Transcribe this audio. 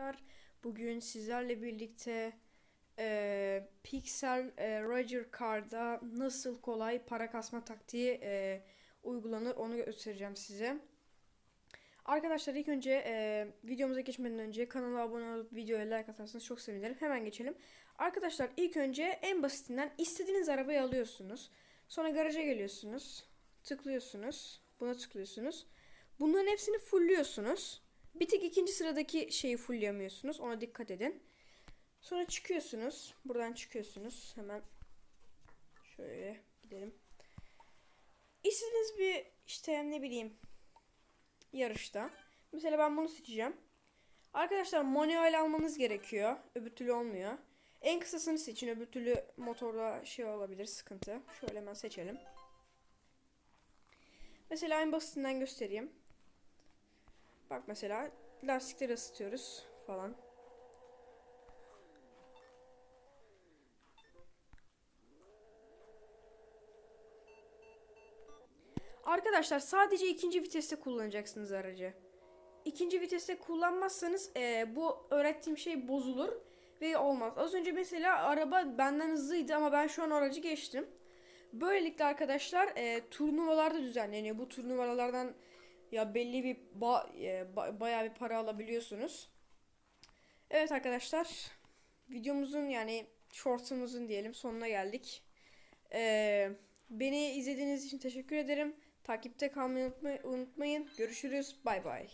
arkadaşlar. Bugün sizlerle birlikte e, Pixel e, Roger Card'a nasıl kolay para kasma taktiği e, uygulanır onu göstereceğim size. Arkadaşlar ilk önce e, videomuza geçmeden önce kanala abone olup videoya like atarsanız çok sevinirim. Hemen geçelim. Arkadaşlar ilk önce en basitinden istediğiniz arabayı alıyorsunuz. Sonra garaja geliyorsunuz. Tıklıyorsunuz. Buna tıklıyorsunuz. Bunların hepsini fullüyorsunuz. Bir tek ikinci sıradaki şeyi fullleyemiyorsunuz. Ona dikkat edin. Sonra çıkıyorsunuz. Buradan çıkıyorsunuz. Hemen şöyle gidelim. İstediğiniz bir işte ne bileyim yarışta. Mesela ben bunu seçeceğim. Arkadaşlar manuel almanız gerekiyor. Öbür türlü olmuyor. En kısasını seçin. Öbür türlü motorda şey olabilir sıkıntı. Şöyle hemen seçelim. Mesela en basitinden göstereyim. Bak mesela lastikleri ısıtıyoruz falan. Arkadaşlar sadece ikinci viteste kullanacaksınız aracı. İkinci viteste kullanmazsanız eee, bu öğrettiğim şey bozulur ve olmaz. Az önce mesela araba benden hızlıydı ama ben şu an aracı geçtim. Böylelikle arkadaşlar eee turnuvalarda düzenleniyor. Bu turnuvalardan ya belli bir ba, e, ba- bayağı bir para alabiliyorsunuz. Evet arkadaşlar videomuzun yani shortsumuzun diyelim sonuna geldik. Ee, beni izlediğiniz için teşekkür ederim. Takipte kalmayı unutma- unutmayın. Görüşürüz. Bay bay.